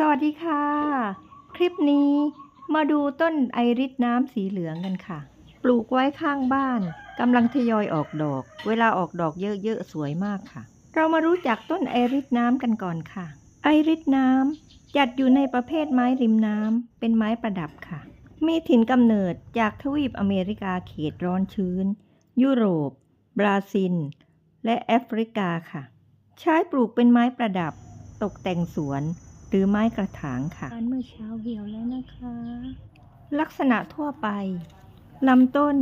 สวัสดีค่ะ คลิปนี้มาดูต้นไอริสน้ำสีเหลืองกันค่ะ ปลูกไว้ข้างบ้านกำลังทยอยออกดอก เวลาออกดอกเยอะๆสวยมากค่ะ เรามารู้จักต้นไอริสน้ำกันก่อนค่ะ ไอริสน้ำจัดอยู่ในประเภทไม้ริมน้ำเป็นไม้ประดับค่ะ มีถิ่นกำเนิดจากทวีปอเมริกาเขตร้อนชื้น ยุโรป บราซิล และแอฟริกาค่ะ ใช้ปลูกเป็นไม้ประดับ ตกแต่งสวน หรือไม้กระถางค่ะเมื่อเช้าเหี่ยวแล้วนะคะ ลักษณะทั่วไปลำต้น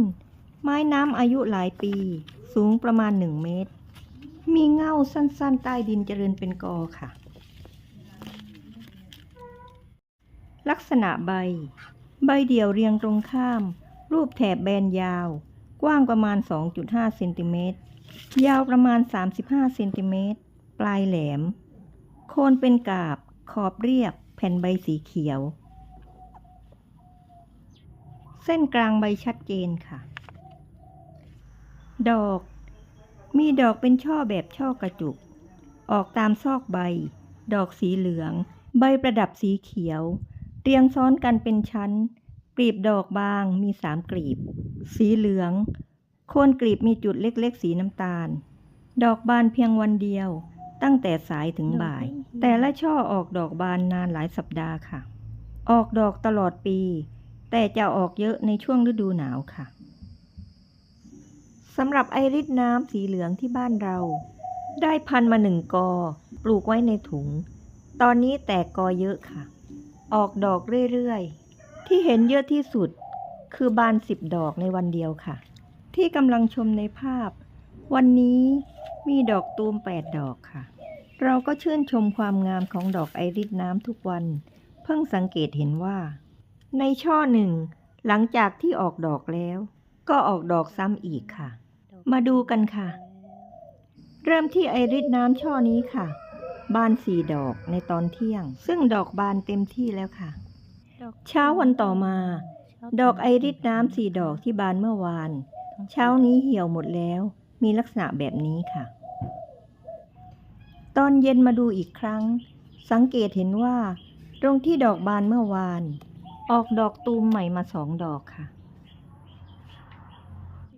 ไม้น้ำอายุหลายปี สูงประมาณ 1 เมตร มีเง่าสั้นๆ ใต้ดินเจริญเป็นกอค่ะ ลักษณะใบ ใบเดี่ยวเรียงตรงข้าม รูปแถบแบนยาว กว้างประมาณ 2.5 เซนติเมตร ยาวประมาณ 35 เซนติเมตร ปลายแหลม โคนเป็นกาบ ขอบเรียบแผ่นใบสีเขียว เส้นกลางใบชัดเจนค่ะ ดอก มีดอกเป็นช่อแบบช่อกระจุก ออกตามซอกใบ ดอกสีเหลือง ใบประดับสีเขียว เรียงซ้อนกันเป็นชั้น กลีบดอกบางมีสามกลีบ สีเหลือง โคนกลีบมีจุดเล็กๆ สีน้ำตาล ดอกบานเพียงวันเดียว ตั้งแต่สายถึงบ่าย แต่ละช่อออกดอกบานนานหลายสัปดาห์ค่ะ ออกดอกตลอดปี แต่จะออกเยอะในช่วงฤดูหนาวค่ะสำหรับไอริสน้ำสีเหลืองที่บ้านเรา ได้พันธุ์มาหนึ่งกอ ปลูกไว้ในถุง ตอนนี้แตกกอเยอะค่ะ ออกดอกเรื่อยๆ ที่เห็นเยอะที่สุด คือบานสิบดอกในวันเดียวค่ะ ที่กำลังชมในภาพ วันนี้ มีดอกตูมแปดดอกค่ะ เราก็ชื่นชมความงามของดอกไอริสน้ำทุกวัน เพิ่งสังเกตเห็นว่า ในช่อหนึ่ง หลังจากที่ออกดอกแล้ว ก็ออกดอกซ้ำอีกค่ะ มาดูกันค่ะ เริ่มที่ไอริสน้ำช่อนี้ค่ะ บานสี่ดอกในตอนเที่ยง ซึ่งดอกบานเต็มที่แล้วค่ะ เช้าวันต่อมา ดอกไอริสน้ำสี่ดอกที่บานเมื่อวาน เช้านี้เหี่ยวหมดแล้ว มีลักษณะแบบนี้ค่ะ ตอนเย็นมาดูอีกครั้ง สังเกตเห็นว่า ตรงที่ดอกบานเมื่อวาน ออกดอกตูมใหม่มาสองดอกค่ะ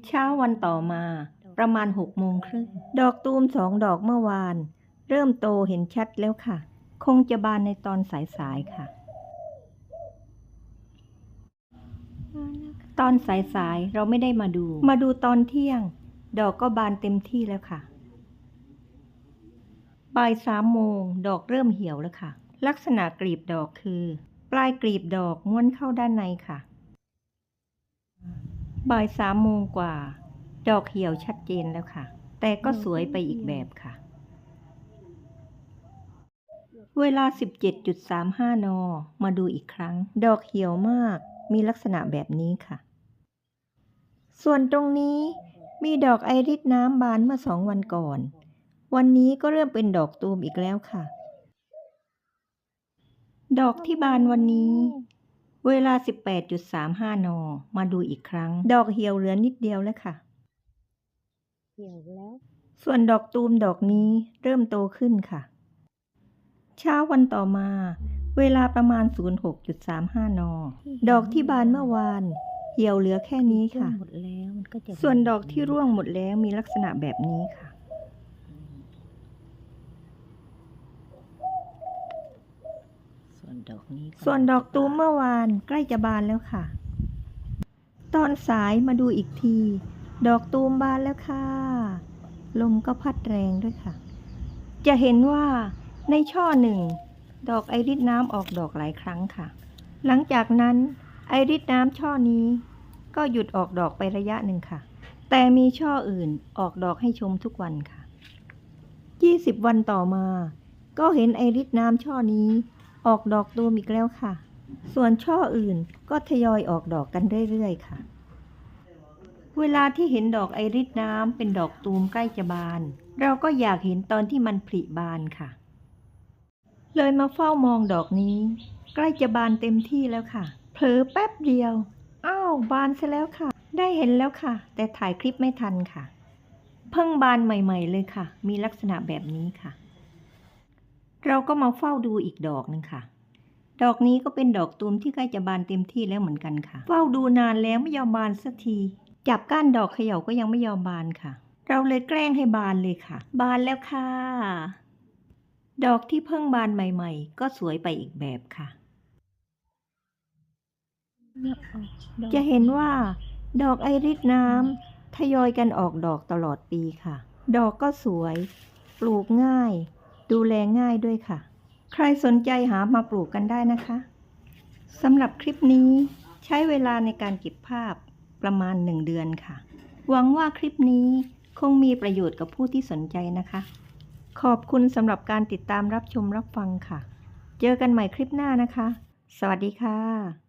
เช้าวันต่อมาประมาณหกโมงครึ่งดอกตูมสองดอกเมื่อวาน เริ่มโตเห็นชัดแล้วค่ะ คงจะบานในตอนสายๆค่ะ ตอนสายๆเราไม่ได้มาดู มาดูตอนเที่ยง ดอกก็บานเต็มที่แล้วค่ะ บ่ายสามโมงดอกเริ่มเหี่ยวแล้วค่ะ ลักษณะกลีบดอกคือ ปลายกลีบดอกม้วนเข้าด้านในค่ะ บ่ายสามโมงกว่า ดอกเหี่ยวชัดเจนแล้วค่ะ แต่ก็สวยไปอีกแบบค่ะ เวลา 17.35 น มาดูอีกครั้ง ดอกเหี่ยวมาก มีลักษณะแบบนี้ค่ะ ส่วนตรงนี้ มีดอกไอริสน้ำบานเมื่อสองวันก่อน วันนี้ก็เริ่มเป็นดอกตูมอีกแล้วค่ะ ดอกที่บานวันนี้ เวลา 18.35 น มาดูอีกครั้ง ดอกเหี่ยวเหลือนิดเดียวแล้วค่ะ เหี่ยวแล้ว ส่วนดอกตูมดอกนี้เริ่มโตขึ้นค่ะ เช้าวันต่อมา เวลาประมาณ 06.35 น ดอกที่บานเมื่อวาน เหี่ยวเหลือแค่นี้ค่ะ หมดแล้วมันก็จะส่วนดอกที่ร่วงหมดแล้วมีลักษณะแบบนี้ค่ะ ส่วนดอกนี้ส่วนดอกตูมเมื่อวานใกล้จะบานแล้วค่ะ ตอนสายมาดูอีกที ดอกตูมบานแล้วค่ะ ลมก็พัดแรงด้วยค่ะ จะเห็นว่าในช่อหนึ่ง ดอกไอริสน้ำออกดอกหลายครั้งค่ะ หลังจากนั้น ไอริสน้ำช่อนี้ ก็หยุดออกดอกไประยะหนึ่งค่ะ แต่มีช่ออื่นออกดอกให้ชมทุกวันค่ะ 20 วันต่อมา ก็เห็นไอริสน้ำช่อนี้ ออกดอกตูมอีกแล้วค่ะ ส่วนช่ออื่นก็ทยอยออกดอกกันเรื่อยๆค่ะ เวลาที่เห็นดอกไอริสน้ำเป็นดอกตูมใกล้จะบาน เราก็อยากเห็นตอนที่มันผลิบานค่ะ เลยมาเฝ้ามองดอกนี้ ใกล้จะบานเต็มที่แล้วค่ะ ผลอแป๊บเดียว อ้าว บานซะแล้วค่ะ ได้เห็นแล้วค่ะ แต่ถ่ายคลิปไม่ทันค่ะ เพิ่งบานใหม่ ๆ เลยค่ะ มีลักษณะแบบนี้ค่ะ เราก็มาเฝ้าดูอีกดอกหนึ่งค่ะ ดอกนี้ก็เป็นดอกตูมที่ใกล้จะบานเต็มที่แล้วเหมือนกันค่ะ เฝ้าดูนานแล้วไม่ยอมบานสักที จับก้านดอกเขย่าก็ยังไม่ยอมบานค่ะ เราเลยแกล้งให้บานเลยค่ะ บานแล้วค่ะ ดอกที่เพิ่งบานใหม่ ๆ ก็สวยไปอีกแบบค่ะ เนี่ยออกดอก จะเห็นว่า ดอกไอริสน้ำทยอยกันออกดอกตลอดปีค่ะ ดอกก็สวย ปลูกง่าย ดูแลง่ายด้วยค่ะ ใครสนใจหามาปลูกกันได้นะคะสำหรับคลิปนี้ใช้เวลาในการเก็บภาพประมาณหนึ่งเดือนค่ะ หวังว่าคลิปนี้คงมีประโยชน์กับผู้ที่สนใจนะคะ ขอบคุณสำหรับการติดตามรับชมรับฟังค่ะ เจอกันใหม่คลิปหน้านะคะ สวัสดีค่ะ